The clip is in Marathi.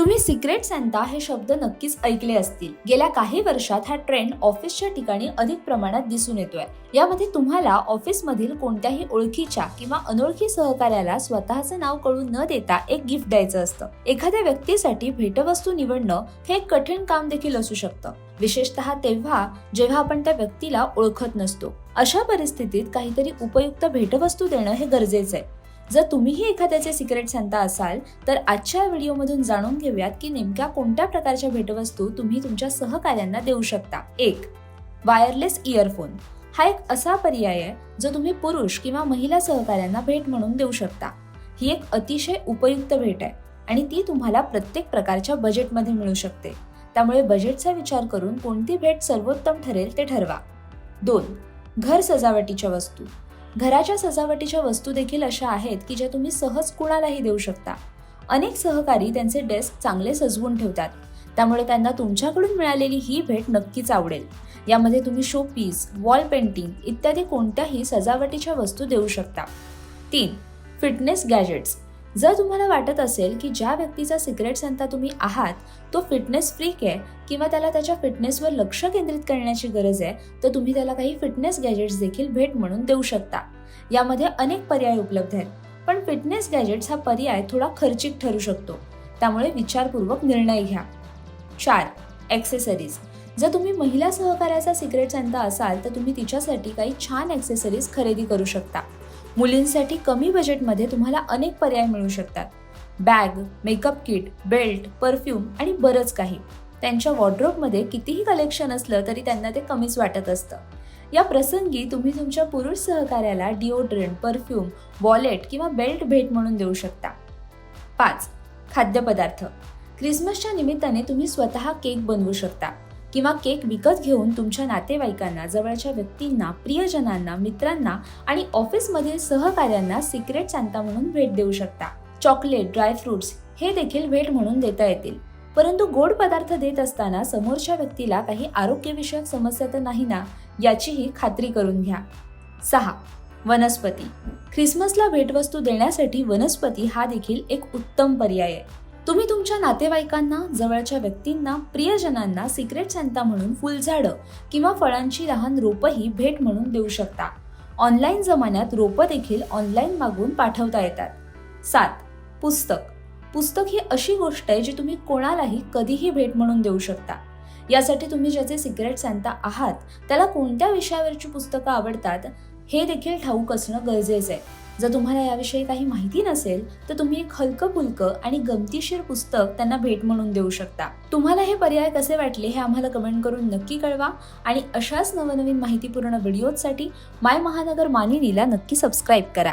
तुम्ही सिक्रेट सॅन्ता हे शब्द नक्कीच ऐकले असतील. गेल्या काही वर्षात हा ट्रेंड ऑफिसच्या ठिकाणी अधिक प्रमाणात दिसून येतोय. यामध्ये तुम्हाला ऑफिसमधील कोणत्याही ओळखीच्या किंवा अनोळखी सहकार्याला स्वतःचं नाव कळून न देता एक गिफ्ट द्यायचं असतं. एखाद्या व्यक्तीसाठी भेटवस्तू निवडणं हे एक कठीण काम देखील असू शकतं. विशेषतः तेव्हा जेव्हा आपण त्या व्यक्तीला ओळखत नसतो. अशा परिस्थितीत काहीतरी उपयुक्त भेटवस्तू देणं हे गरजेचं आहे. जर तुम्हीही एखाद्याचे सिक्रेट सांता असाल तर आजच्या व्हिडिओमधून जाणून घेऊयात की नेमक्या कोणत्या प्रकारच्या भेटवस्तू तुम्ही तुमच्या सहकार्यांना देऊ शकता. एक वायरलेस इयरफोन हा एक असा पर्याय आहे जो तुम्ही पुरुष किंवा महिला सहकार्यांना भेट म्हणून देऊ शकता. ही एक अतिशय उपयुक्त भेट आहे आणि ती तुम्हाला प्रत्येक प्रकारच्या बजेटमध्ये मिळू शकते. त्यामुळे बजेटचा विचार करून कोणती भेट सर्वोत्तम ठरेल ते ठरवा. दोन घर सजावटीच्या वस्तू. घराच्या सजावटीच्या वस्तू देखील अशा आहेत की ज्या तुम्ही सहज कुणालाही देऊ शकता. अनेक सहकारी त्यांचे डेस्क चांगले सजवून ठेवतात. त्यामुळे त्यांना तुमच्याकडून मिळालेली ही भेट नक्कीच आवडेल. यामध्ये तुम्ही शो पीस वॉल पेंटिंग इत्यादी कोणत्याही सजावटीच्या वस्तू देऊ शकता. तीन फिटनेस गॅजेट्स जर तुम्हाला वाटत असेल की ज्या व्यक्तीचा सिक्रेट संता तुम्ही आहात तो फिटनेस फ्रीक आहे किंवा त्याला त्याच्या फिटनेसवर लक्ष केंद्रित करण्याची गरज आहे तर तुम्ही त्याला काही फिटनेस गॅजेट्स देखील भेट म्हणून देऊ शकता. यामध्ये अनेक पर्याय उपलब्ध आहेत पण फिटनेस गॅजेट्स हा पर्याय थोडा खर्चिक ठरू शकतो. त्यामुळे विचारपूर्वक निर्णय घ्या. चार ॲक्सेसरीज जर तुम्ही महिला सहकार्याचा सिक्रेट सांता असाल तर तुम्ही तिच्यासाठी काही छान ॲक्सेसरीज खरेदी करू शकता. मुलींसाठी कमी बजेटमध्ये तुम्हाला अनेक पर्याय मिळू शकतात. Bag makeup kit belt perfume आणि बरंच काही. त्यांच्या वॉर्ड्रोबमध्ये कितीही कलेक्शन असलं तरी त्यांना ते कमीच वाटत असतं. या प्रसंगी तुम्ही तुमच्या पुरुष सहकार्याला डिओड्रंट परफ्यूम वॉलेट किंवा बेल्ट भेट म्हणून देऊ शकता. पाच खाद्यपदार्थ. क्रिसमसच्या निमित्ताने तुम्ही स्वतः केक बनवू शकता. किंवा केक विकत घेऊन तुमच्या नातेवाईकांना जवळच्या व्यक्तींना प्रियजनांना मित्रांना आणि ऑफिसमधील सहकार्यांना सिक्रेट सांता म्हणून भेट देऊ शकता. चॉकलेट ड्रायफ्रुट्स हे देखील भेट म्हणून देता येतील. परंतु गोड पदार्थ देत असताना समोरच्या व्यक्तीला काही आरोग्यविषयक समस्या तर नाही ना? याचीही खात्री करून घ्या. सहा. वनस्पती. ख्रिसमसला भेटवस्तू देण्यासाठी वनस्पती हा देखील एक उत्तम पर्याय आहे. तुम्ही तुमच्या नातेवाईकांना जवळच्या व्यक्तींना प्रियजनांना सिक्रेट सांता म्हणून फुलझाडं किंवा फळांची लहान रोपंही भेट म्हणून देऊ शकता. ऑनलाईन जमान्यात रोपं देखील ऑनलाईन मागून पाठवता येतात. सात पुस्तक. पुस्तक ही अशी गोष्ट आहे जी तुम्ही कोणालाही कधीही भेट म्हणून देऊ शकता. यासाठी तुम्ही ज्याचे सिक्रेट सांता आहात त्याला कोणत्या विषयावरची पुस्तकं आवडतात हे देखील ठाऊक असणं गरजेचं आहे. जर तुम्हाला याविषयी काही माहिती नसेल तर तुम्ही एक हलकं फुलकं आणि गमतीशीर पुस्तक त्यांना भेट म्हणून देऊ शकता. तुम्हाला हे पर्याय कसे वाटले हे आम्हाला कमेंट करून नक्की कळवा आणि अशाच नवनवीन माहितीपूर्ण व्हिडिओसाठी माय महानगर मानिनीला नक्की सबस्क्राईब करा.